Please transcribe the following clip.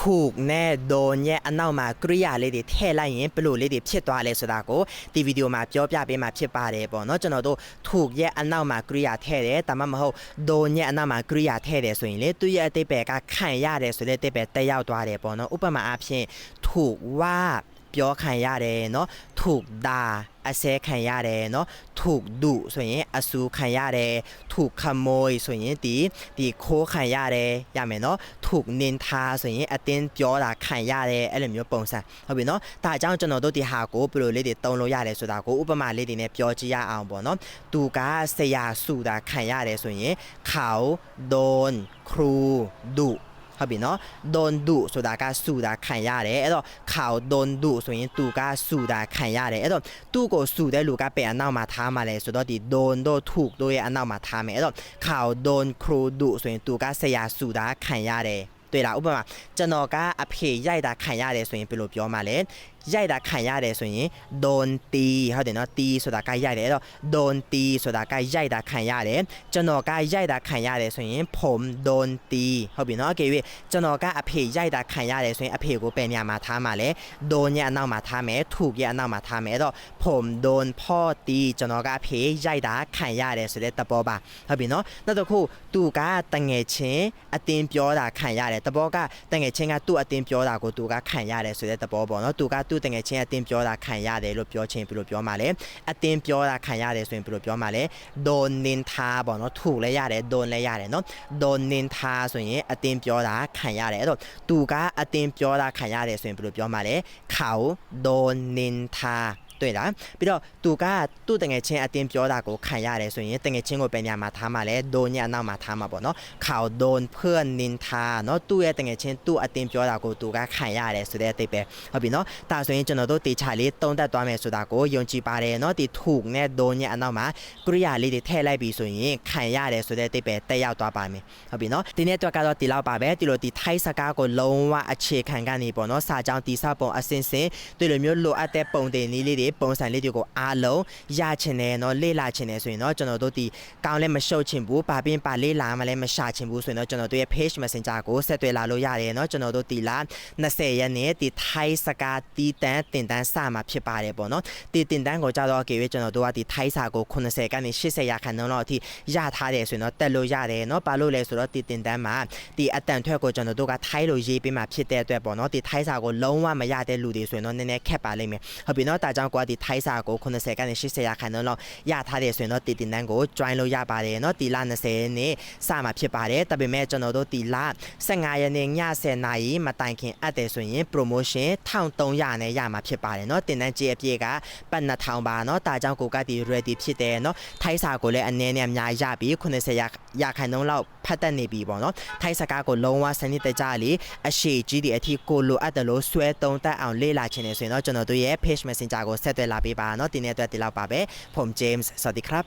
ถูกแน่โดนရဲ့အနောက်မှာကရိယာလေးတွေထည့်လိုက်ရင်ဘယ်လိုလေးတွေဖြစ်သွားလဲဆိုတာကိုဒီဗီဒီယိုမှာပြောပြပေးမှာဖြစ်ပါတယ်ပေါ့နော်ကျွန်တော်တို့ถูกရဲ့အနောက်မှာကရိယာထည့်တယ်ဒါမှမဟုတ်โดนရဲ့အနောက်မှာကရိယာထည့်တယ်ဆိုရင်လေသူ့ရဲ့အတိတ်ပဲကခံရတယ်ဆိုတဲ့အတိတ်ပဲတက်ရောက်သွားတယ်ပေါ့နော်ဥပမာအားဖြင့်ถูกว่าပြောခံရတယ်เนาะถูกด่าအစဲခံရတယ်เนาะ ถูกดุဆိုရင်အဆူခံရတယ်ถูกขโมยဆိုရင်ဒီဒီခိုးခံရတယ်ရမယ်เนาะถูกนินทาဆိုရင်အတင်းပြောတာခံရတယ်အဲ့လိုမျိုးပုံစံဟုတ်ပြီเนาะဒါအကြောင်းကျွန်တော်တို့ဒီဟာကိုဘယ်လိုလေးတွေတုံးလို့ရတယ်ဆိုတာကိုဥပမာလေးတွေနဲ့ပြောကြည့်ရအောင်ပေါ့เนาะသူကဆရာစုတာခံရတယ်ဆိုရင်เขาโดนครูดุ ဟုတ်ပြီနော်ဒွန်ဒုဆိုတာကစူတာခံရတယ်အဲ့တော့ခေါဒွန်ဒုဆိုရင်သူကစူတာခံရတယ်အဲ့တော့သူ့ကိုစူတဲ့လူကပဲအနောက်မှာထားမှာလဲဆိုတော့ဒီဒွန်တို့ထုတို့ရဲ့အနောက်မှာထားမယ်အဲ့တော့ခေါဒွန်ခရူဒုဆိုရင်သူကဆရာစူတာခံရတယ်တွေ့လားဥပမာကျွန်တော်ကအဖေရိုက်တာခံရတယ်ဆိုရင်ဘယ်လိုပြောမှာလဲ ရိုက်တာခံရတယ်ဆိုရင်ဒွန်တီဟုတ်တယ်နော်တီဆိုတာကရိုက်တယ်အဲ့တော့ဒွန်တီဆိုတာကရိုက်တာခံရတယ်ကျွန်တော်ကရိုက်တာခံရတယ်ဆိုရင်ผมโดนตีဟုတ်ပြီနော်အကယ်၍ကျွန်တော်ကအဖေရိုက်တာခံရတယ်ဆိုရင်အဖေကိုပယ်ညမှာထားမှာလဲဒွန်ရဲ့အနောက်မှာထားမယ်ถูกရဲ့အနောက်မှာထားမယ်အဲ့တော့ผมโดนพ่อตีကျွန်တော်ကအဖေရိုက်တာခံရတယ်ဆိုတဲ့သဘောပါဟုတ်ပြီနော်နောက်တစ်ခုသူကတငယ်ချင်းအတင်းပြောတာခံရတယ်သဘောကတငယ်ချင်းကသူ့အတင်းပြောတာကိုသူကခံရတယ်ဆိုတဲ့သဘောပေါ့နော်သူကသူ့ တငယ်ချင်းအတင်းပြောတာခံရတယ်လို့ပြောချင်းဘယ်လိုပြောမှာလဲအတင်းပြောတာခံရတယ်ဆိုရင်ဘယ်လိုပြောမှာလဲโดนนินทาပေါ့နော်ถูกလည်းရတယ်โดนလည်းရတယ်နော်โดนนินทาဆိုရင်အတင်းပြောတာခံရတယ်အဲ့တော့သူကအတင်းပြောတာခံရတယ်ဆိုရင်ဘယ်လိုပြောမှာလဲเขาโดนนิน ทาတွေ့လားပြီးတော့သူကသူ့တငယ်ချင်းအတင်းပြောတာကိုခံရတယ်ဆိုရင်တငယ်ချင်းကိုပဲညမှာထားမှာလဲဒိုညအနောက်မှာထားမှာပေါ့နော်ခေါโดนเพื่อนนินทาเนาะသူ့ရဲ့တငယ်ချင်းသူ့အတင်းပြောတာကိုသူကခံရတယ်ဆိုတဲ့အတိတ်ပဲဟုတ်ပြီနော်ဒါဆိုရင်ကျွန်တော်တို့တေချာလေးတုံးတက်သွားမယ်ဆိုတာကိုယုံကြည်ပါတယ်เนาะဒီถูกနဲ့ဒိုညအနောက်မှာကရိယာလေးတွေထည့်လိုက်ပြီဆိုရင်ခံရတယ်ဆိုတဲ့အတိတ်ပဲတက်ရောက်သွားပါမယ်ဟုတ်ပြီနော်ဒီနေ့တော့ကတော့ဒီလောက်ပါပဲဒီလိုဒီထိုက်စကားကိုလုံးဝအခြေခံကနေပေါ့နော်စာကြောင်းတိစပုံအစင်စင်ဒီလိုမျိုးလိုအပ်တဲ့ပုံတင်နည်းလေးတွေ ပုံစံလေးတွေကိုအားလုံးရချင်တယ်เนาะလေ့လာချင်တယ်ဆိုရင်เนาะကျွန်တော်တို့ဒီကောင်းလဲမရှုပ်ချင်ဘူးပါပင်းပါလေ့လာမလဲမရှာချင်ဘူးဆိုရင်เนาะကျွန်တော်တို့ရဲ့ page messenger ကိုဆက်သွယ်လာလို့ရတယ်เนาะကျွန်တော်တို့ဒီလာ20ရက်နေ့ဒီထိုက်စကားတီးတန်းတင်တန်းစမှာဖြစ်ပါတယ်ပေါ့เนาะဒီတင်တန်းကိုကြတော့အကေကျွန်တော်တို့ကဒီထိုက်စာကို80ကနေ80ရာခိုင်နှုန်းလောက်အထိရထားတယ်ဆိုရင်เนาะတက်လို့ရတယ်เนาะဘာလို့လဲဆိုတော့ဒီတင်တန်းမှာဒီအတန်ထွက်ကိုကျွန်တော်တို့ကထိုက်လို့ရေးပေးမှာဖြစ်တဲ့အတွက်ပေါ့เนาะဒီထိုက်စာကိုလုံးဝမရတဲ့လူတွေဆိုရင်เนาะနည်းနည်းခက်ပါလိမ့်မယ်ဟုတ်ပြီเนาะဒါကြောင့် ကိုကဒီထိုက်စာကို80ကနေ80ရာခိုင်နှုန်းလောက်ရထားတယ်ဆိုရင်တော့တီတင်တန်းကို join လုပ်ရပါတယ်เนาะတီလာ20နေ့စမှာဖြစ်ပါတယ်ဒါပေမဲ့ကျွန်တော်တို့တီလာ15ရက်နေ့ည10နာရီမတိုင်ခင်အပ်တယ်ဆိုရင် promotion 1300နဲ့ရမှာဖြစ်ပါတယ်เนาะတင်တန်းကြေးအပြည့်ကပတ်2000ပါเนาะဒါကြောင့်ကိုကတီ ready ဖြစ်တယ်เนาะထိုက်စာကိုလည်းအနေနဲ့အများရပြီး80ရာရာခိုင်နှုန်းလောက်ဖတ်တတ်နေပြီပေါ့เนาะထိုက်စကားကိုလုံးဝစနစ်တကျလေးအရှိကြီးဒီအထိကိုလိုအပ်တယ်လို့ဆွဲတုံးတက်အောင်လေ့လာခြင်းနေဆိုရင်တော့ကျွန်တော်တို့ရဲ့ page messenger ကို ဆက်သွယ်လာပေးပါเนาะဒီနေ့အတွက်ဒီလောက်ပါပဲผม James สวัสดีครับ